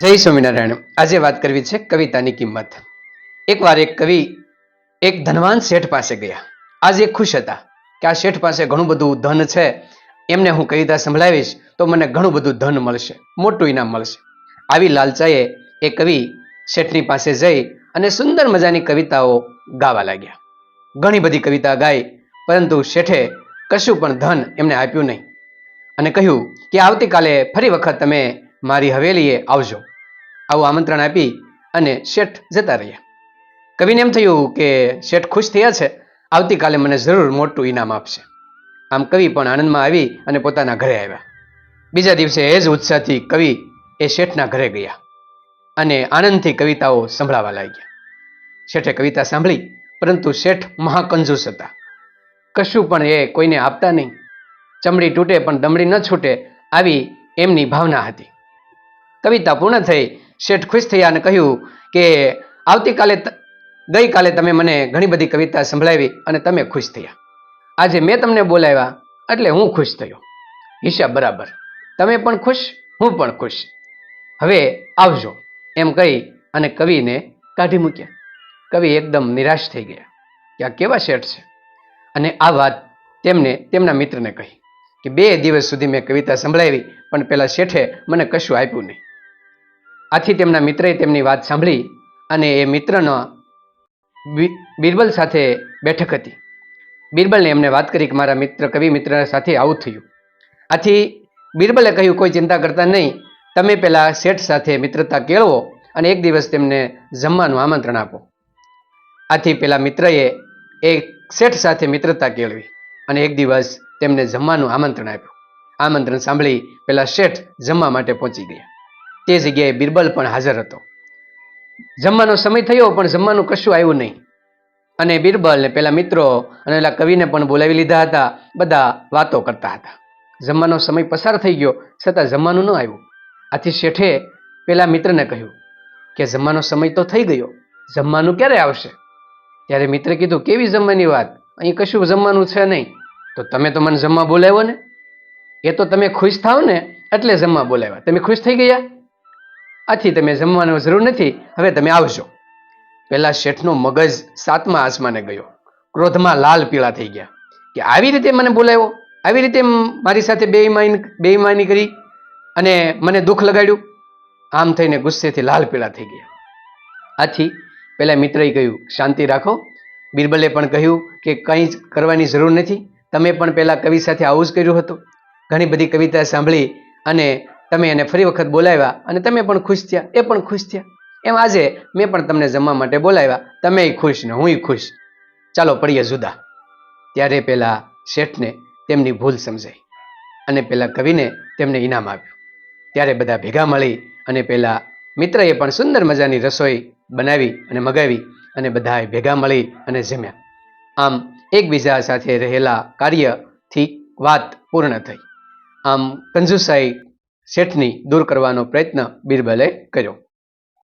જય સ્વામિનારાયણ. આજે વાત કરવી છે કવિતાની કિંમત. એકવાર એક કવિ એક ધનવાન શેઠ પાસે ગયા. આજે ખુશ હતા કે આ શેઠ પાસે ઘણું બધું ધન છે. એમને હું કવિતા સંભળાવીશ તો મને ઘણું બધું ધન મળશે, મોટું ઇનામ મળશે. આવી લાલચાએ એ કવિ શેઠની પાસે જઈ અને સુંદર મજાની કવિતાઓ ગાવા લાગ્યા. ઘણી બધી કવિતા ગાઈ, પરંતુ શેઠે કશું પણ ધન એમને આપ્યું નહીં. અને કહ્યું કે આવતીકાલે ફરી વખત તમે મારી હવેલીએ આવજો. આવું આમંત્રણ આપી અને શેઠ જતા રહ્યા. કવિને એમ થયું કે શેઠ ખુશ થયા છે. આવતીકાલે મને જરૂર મોટું ઇનામ આપશે. આમ કવિ પણ આનંદમાં આવી અને પોતાના ઘરે આવ્યા. બીજા દિવસે એ જ ઉત્સાહથી કવિ એ શેઠના ઘરે ગયા અને આનંદથી કવિતાઓ સંભળાવા લાગ્યા. શેઠે કવિતા સાંભળી, પરંતુ શેઠ મહાકંજૂસ હતા. કશું પણ એ કોઈને આપતા નહીં. ચમડી તૂટે પણ દમડી ન છૂટે, આવી એમની ભાવના હતી. કવિતા પૂર્ણ થઈ, શેઠ ખુશ થયા અને કહ્યું કે, આવતીકાલે ગઈકાલે તમે મને ઘણી બધી કવિતા સંભળાવી અને તમે ખુશ થયા. આજે મેં તમને બોલાવ્યા એટલે હું ખુશ થયો. હિસાબ બરાબર. તમે પણ ખુશ, હું પણ ખુશ. હવે આવજો. એમ કહી અને કવિને કાઢી મૂક્યા. કવિ એકદમ નિરાશ થઈ ગયા કે આ કેવા શેઠ છે? અને આ વાત તેમને, તેમના મિત્રને કહી કે, બે દિવસ સુધી મેં કવિતા સંભળાવી, પણ પેલા શેઠે મને કશું આપ્યું નહીં. આથી તેમના મિત્રએ તેમની વાત સાંભળી અને એ મિત્રનો બિરબલ સાથે બેઠક હતી. બિરબલને એમને વાત કરી કે મારા મિત્ર, કવિ મિત્ર સાથે આવું થયું. આથી બિરબલે કહ્યું, કોઈ ચિંતા કરતા નહીં. તમે પહેલાં શેઠ સાથે મિત્રતા કેળવો અને એક દિવસ તેમને જમવાનું આમંત્રણ આપો. આથી પેલા મિત્રએ એ શેઠ સાથે મિત્રતા કેળવી અને એક દિવસ તેમને જમવાનું આમંત્રણ આપ્યું. આમંત્રણ સાંભળી પેલા શેઠ જમવા માટે પહોંચી ગયા. તે જગ્યાએ બિરબલ પણ હાજર હતો. જમવાનો સમય થયો, પણ જમવાનું કશું આવ્યું નહીં. અને બિરબલ ને પેલા મિત્રો અને પેલા કવિને પણ બોલાવી લીધા હતા, બધા વાતો કરતા હતા. જમવાનો સમય પસાર થઈ ગયો, છતાં જમવાનું ન આવ્યું. આથી શેઠે પેલા મિત્રને કહ્યું કે જમવાનો સમય તો થઈ ગયો, જમવાનું ક્યારે આવશે? ત્યારે મિત્રે કીધું, કેવી જમવાની વાત? અહીં કશું જમવાનું છે નહીં. તો તમે તો મને જમવા બોલાવ્યો ને? એ તો તમે ખુશ થાવ ને, એટલે જમવા બોલાવ્યા. તમે ખુશ થઈ ગયા? આથી તમે જમવાનો જરૂર નથી. હવે તમે આવજો. પેલા શેઠનો મગજ સાતમા આસમાને ગયો. ક્રોધમાં લાલ પીળા થઈ ગયા. કે આવી રીતે મને બોલાવ્યો આવી રીતે મારી સાથે બેઈમાની બેઈમાની કરી અને મને દુઃખ લગાડ્યું? આમ થઈને ગુસ્સેથી લાલ પીળા થઈ ગયા. આથી પેલા મિત્રએ કહ્યું, શાંતિ રાખો. બિરબલે પણ કહ્યું કે કંઈ જ કરવાની જરૂર નથી. તમે પણ પેલા કવિ સાથે આવું જ કર્યું હતું. ઘણી બધી કવિતા સાંભળી અને તમે એને ફરી વખત બોલાવ્યા અને તમે પણ ખુશ થયા, એ પણ ખુશ થયા. એમ આજે મેં પણ તમને જમવા માટે બોલાવ્યા. તમે ખુશ ને હું ખુશ. ચાલો પડીએ જુદા. ત્યારે પેલા શેઠને તેમની ભૂલ સમજાઈ અને પેલા કવિને તેમને ઇનામ આપ્યું. ત્યારે બધા ભેગા મળી અને પેલા મિત્રએ પણ સુંદર મજાની રસોઈ બનાવી અને મગાવી અને બધાએ ભેગા મળી અને જમ્યા. આમ એકબીજા સાથે રહેલા કાર્યથી વાત પૂર્ણ થઈ. આમ કંજુસાઈ શેઠની દૂર કરવાનો પ્રયત્ન બિરબલે કર્યો.